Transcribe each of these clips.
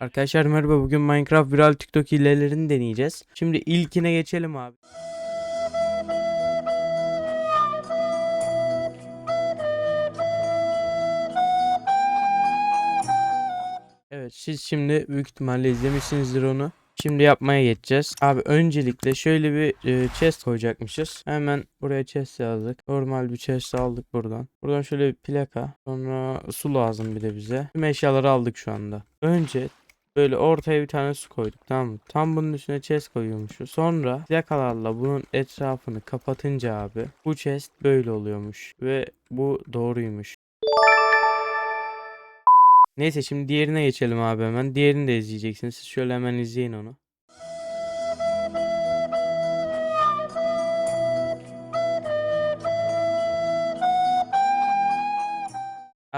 Arkadaşlar merhaba bugün Minecraft viral TikTok hilelerini deneyeceğiz. Şimdi ilkine geçelim abi. Evet siz şimdi büyük ihtimalle izlemişsinizdir onu. Şimdi yapmaya geçeceğiz. Abi öncelikle şöyle bir e, chest koyacakmışız. Hemen buraya chest yazdık. Normal bir chest aldık buradan. Buradan şöyle bir plaka. Sonra su lazım bir de bize. Tüm eşyaları aldık şu anda. Önce Böyle ortaya bir tane su koyduk tamam mı? Tam bunun üstüne chest koyuyormuşuz. Sonra plakalarla bunun etrafını kapatınca abi bu chest böyle oluyormuş. Ve bu doğruymuş. Neyse şimdi diğerine geçelim abi hemen. Diğerini de izleyeceksiniz. Siz şöyle hemen izleyin onu.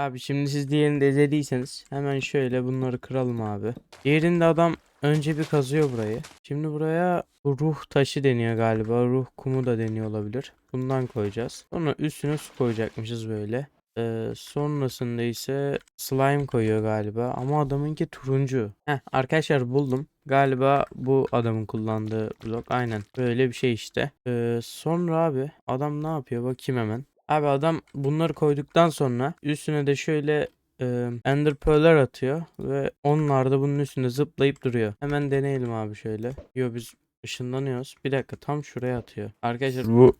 Abi şimdi siz diğerini de izlediyseniz hemen şöyle bunları kıralım abi. Diğerinde adam önce bir kazıyor burayı. Şimdi buraya bu ruh taşı deniyor galiba. Ruh kumu da deniyor olabilir. Bundan koyacağız. Sonra üstüne su koyacakmışız böyle. Ee, sonrasında ise slime koyuyor galiba. Ama adamınki turuncu. Heh arkadaşlar buldum. Galiba bu adamın kullandığı blok. Aynen. Böyle bir şey işte. Ee, sonra abi adam ne yapıyor bakayım hemen. Abi adam bunları koyduktan sonra üstüne de şöyle e, Ender Pearl'ler atıyor ve onlar da bunun üstünde zıplayıp duruyor. Hemen deneyelim abi şöyle. Yo biz ışınlanıyoruz. Bir dakika tam şuraya atıyor. Arkadaşlar bu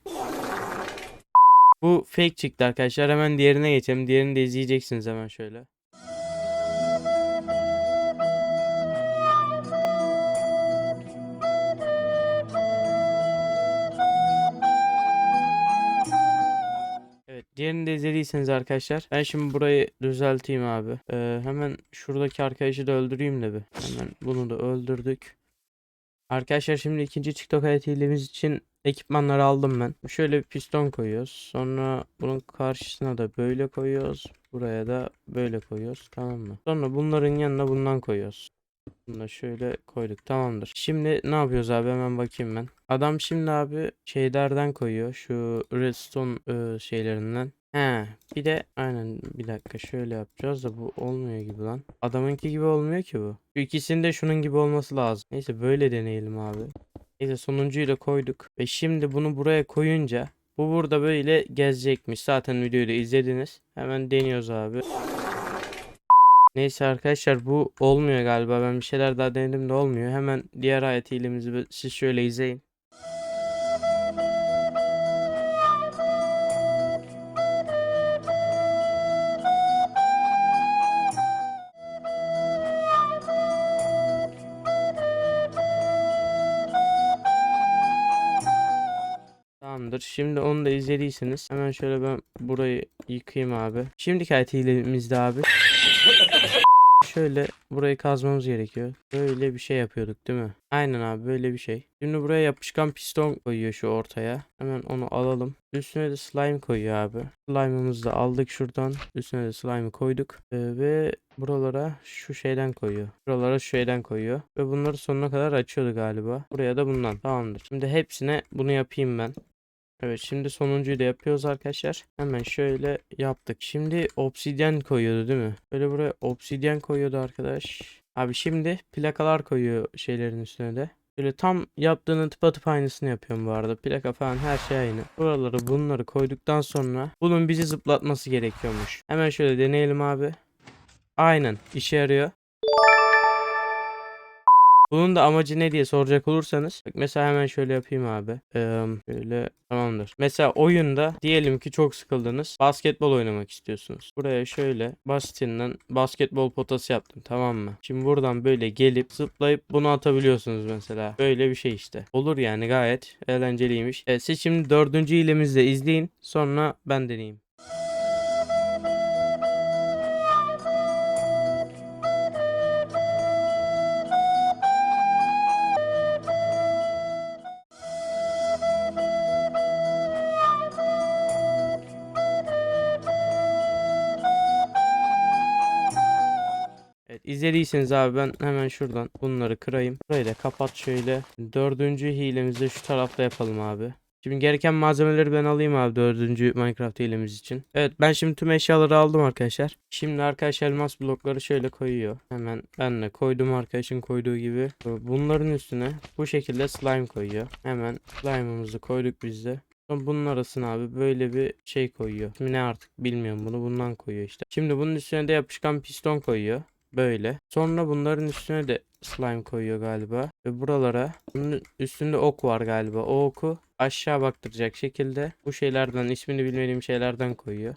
bu fake çıktı arkadaşlar. Hemen diğerine geçelim. Diğerini de izleyeceksiniz hemen şöyle. Diğerini de izlediyseniz arkadaşlar. Ben şimdi burayı düzelteyim abi. Ee, hemen şuradaki arkadaşı da öldüreyim de bir. Hemen bunu da öldürdük. Arkadaşlar şimdi ikinci TikTok hayat hilemiz için ekipmanları aldım ben. Şöyle bir piston koyuyoruz. Sonra bunun karşısına da böyle koyuyoruz. Buraya da böyle koyuyoruz. Tamam mı? Sonra bunların yanına bundan koyuyoruz. Bunu da şöyle koyduk. Tamamdır. Şimdi ne yapıyoruz abi? Hemen bakayım ben. Adam şimdi abi şeylerden koyuyor. Şu redstone e, şeylerinden. He, bir de aynen bir dakika şöyle yapacağız da bu olmuyor gibi lan. Adamınki gibi olmuyor ki bu. Şu ikisinin de şunun gibi olması lazım. Neyse böyle deneyelim abi. Neyse sonuncuyu da koyduk. Ve şimdi bunu buraya koyunca bu burada böyle gezecekmiş. Zaten videoyu da izlediniz. Hemen deniyoruz abi. Neyse arkadaşlar bu olmuyor galiba. Ben bir şeyler daha denedim de olmuyor. Hemen diğer ayet hilemizi siz şöyle izleyin. Tamamdır. Şimdi onu da izlediyseniz hemen şöyle ben burayı yıkayayım abi. Şimdiki ayet hilemizde abi. Şöyle burayı kazmamız gerekiyor. Böyle bir şey yapıyorduk değil mi? Aynen abi böyle bir şey. Şimdi buraya yapışkan piston koyuyor şu ortaya. Hemen onu alalım. Üstüne de slime koyuyor abi. Slime'ımızı da aldık şuradan. Üstüne de slime'ı koyduk. Ee, ve buralara şu şeyden koyuyor. Buralara şu şeyden koyuyor. Ve bunları sonuna kadar açıyordu galiba. Buraya da bundan. Tamamdır. Şimdi hepsine bunu yapayım ben. Evet şimdi sonuncuyu da yapıyoruz arkadaşlar. Hemen şöyle yaptık. Şimdi obsidyen koyuyordu değil mi? Böyle buraya obsidyen koyuyordu arkadaş. Abi şimdi plakalar koyuyor şeylerin üstüne de. Böyle tam yaptığının tıpatıp aynısını yapıyorum bu arada. Plaka falan her şey aynı. Buraları bunları koyduktan sonra bunun bizi zıplatması gerekiyormuş. Hemen şöyle deneyelim abi. Aynen işe yarıyor. Bunun da amacı ne diye soracak olursanız. Bak mesela hemen şöyle yapayım abi. Ee, şöyle tamamdır. Mesela oyunda diyelim ki çok sıkıldınız. Basketbol oynamak istiyorsunuz. Buraya şöyle basitinden basketbol potası yaptım tamam mı? Şimdi buradan böyle gelip zıplayıp bunu atabiliyorsunuz mesela. Böyle bir şey işte. Olur yani gayet eğlenceliymiş. Evet, siz şimdi dördüncü hilemizi de izleyin. Sonra ben deneyeyim. İzlediyseniz abi ben hemen şuradan bunları kırayım. Burayı da kapat şöyle. Dördüncü hilemizi şu tarafta yapalım abi. Şimdi gereken malzemeleri ben alayım abi dördüncü Minecraft hilemiz için. Evet ben şimdi tüm eşyaları aldım arkadaşlar. Şimdi arkadaş elmas blokları şöyle koyuyor. Hemen ben de koydum arkadaşın koyduğu gibi. Bunların üstüne bu şekilde slime koyuyor. Hemen slime'ımızı koyduk biz de. Bunun arasına abi böyle bir şey koyuyor. Şimdi ne artık bilmiyorum bunu bundan koyuyor işte. Şimdi bunun üstüne de yapışkan piston koyuyor. Böyle. Sonra bunların üstüne de slime koyuyor galiba. Ve buralara bunun üstünde ok var galiba. O oku aşağı baktıracak şekilde bu şeylerden ismini bilmediğim şeylerden koyuyor.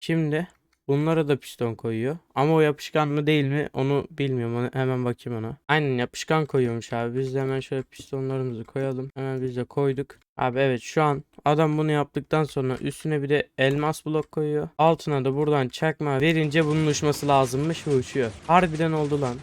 Şimdi bunlara da piston koyuyor. Ama o yapışkan mı değil mi onu bilmiyorum. Onu hemen bakayım ona. Aynen yapışkan koyuyormuş abi. Biz de hemen şöyle pistonlarımızı koyalım. Hemen biz de koyduk. Abi evet şu an adam bunu yaptıktan sonra üstüne bir de elmas blok koyuyor. Altına da buradan çakma verince bunun uçması lazımmış ve uçuyor. Harbiden oldu lan.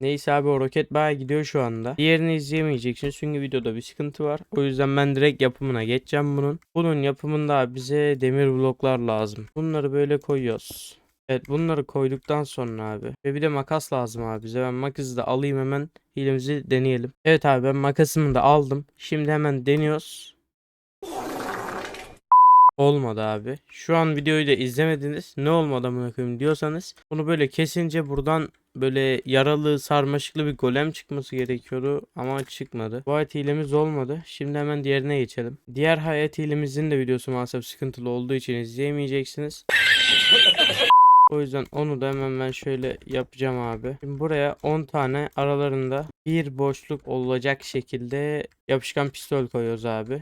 Neyse abi o roket bayağı gidiyor şu anda. Diğerini izleyemeyeceksin çünkü videoda bir sıkıntı var. O yüzden ben direkt yapımına geçeceğim bunun. Bunun yapımında bize demir bloklar lazım. Bunları böyle koyuyoruz. Evet bunları koyduktan sonra abi. Ve bir de makas lazım abi bize. Ben makası da alayım hemen hilemizi deneyelim. Evet abi ben makasımı da aldım. Şimdi hemen deniyoruz. Olmadı abi. Şu an videoyu da izlemediniz. Ne olmadı amına koyayım diyorsanız bunu böyle kesince buradan böyle yaralı sarmaşıklı bir golem çıkması gerekiyordu ama çıkmadı. Bu hayat hilemiz olmadı. Şimdi hemen diğerine geçelim. Diğer hayat hilemizin de videosu maalesef sıkıntılı olduğu için izleyemeyeceksiniz. O yüzden onu da hemen ben şöyle yapacağım abi. Şimdi buraya 10 tane aralarında bir boşluk olacak şekilde yapışkan pistol koyuyoruz abi.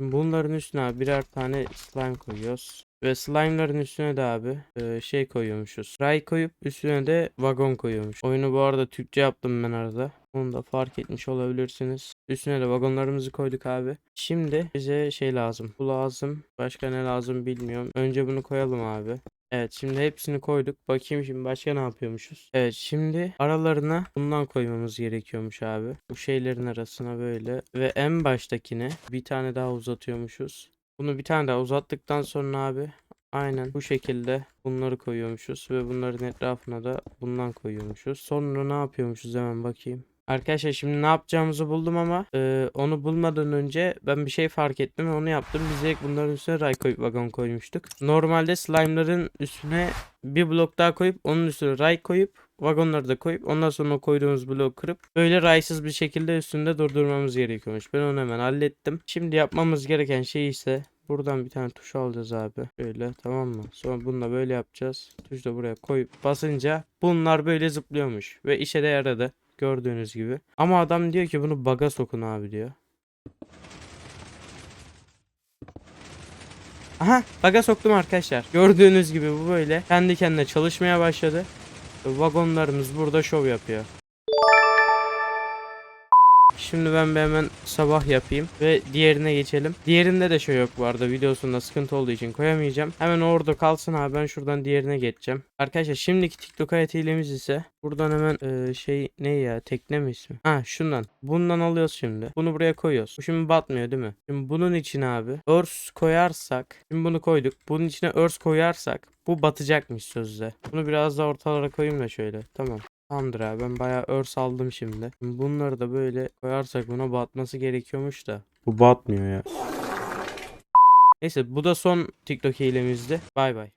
Bunların üstüne abi birer tane slime koyuyoruz. Ve slime'ların üstüne de abi e, şey koyuyormuşuz. Ray koyup üstüne de vagon koyuyormuş. Oyunu bu arada Türkçe yaptım ben arada. Onu da fark etmiş olabilirsiniz. Üstüne de vagonlarımızı koyduk abi. Şimdi bize şey lazım. Bu lazım. Başka ne lazım bilmiyorum. Önce bunu koyalım abi. Evet şimdi hepsini koyduk. Bakayım şimdi başka ne yapıyormuşuz. Evet şimdi aralarına bundan koymamız gerekiyormuş abi. Bu şeylerin arasına böyle. Ve en baştakine bir tane daha uzatıyormuşuz. Bunu bir tane daha uzattıktan sonra abi aynen bu şekilde bunları koyuyormuşuz. Ve bunların etrafına da bundan koyuyormuşuz. Sonra ne yapıyormuşuz hemen bakayım. Arkadaşlar şimdi ne yapacağımızı buldum ama e, onu bulmadan önce ben bir şey fark ettim onu yaptım. Biz direkt bunların üstüne ray koyup vagon koymuştuk. Normalde slime'ların üstüne bir blok daha koyup onun üstüne ray koyup vagonları da koyup ondan sonra koyduğumuz bloğu kırıp böyle raysız bir şekilde üstünde durdurmamız gerekiyormuş. Ben onu hemen hallettim. Şimdi yapmamız gereken şey ise Buradan bir tane tuş alacağız abi. Böyle tamam mı? Sonra bunu da böyle yapacağız. Tuşu da buraya koyup basınca bunlar böyle zıplıyormuş. Ve işe de yaradı. Gördüğünüz gibi. Ama adam diyor ki bunu baga sokun abi diyor. Aha baga soktum arkadaşlar. Gördüğünüz gibi bu böyle kendi kendine çalışmaya başladı. Vagonlarımız burada şov yapıyor. Şimdi ben bir hemen sabah yapayım ve diğerine geçelim. Diğerinde de şey yok bu arada videosunda sıkıntı olduğu için koyamayacağım. Hemen orada kalsın abi ben şuradan diğerine geçeceğim. Arkadaşlar şimdiki TikTok hayat ise buradan hemen e, şey ne ya tekne mi ismi? Ha şundan. Bundan alıyoruz şimdi. Bunu buraya koyuyoruz. Bu şimdi batmıyor değil mi? Şimdi bunun için abi örs koyarsak. Şimdi bunu koyduk. Bunun içine örs koyarsak bu batacakmış sözde. Bunu biraz da ortalara koyayım da şöyle. Tamam. Tamamdır abi ben bayağı örs aldım şimdi. Şimdi Bunları da böyle koyarsak buna batması gerekiyormuş da. Bu batmıyor ya. Neyse bu da son TikTok hilemizdi. Bay bay.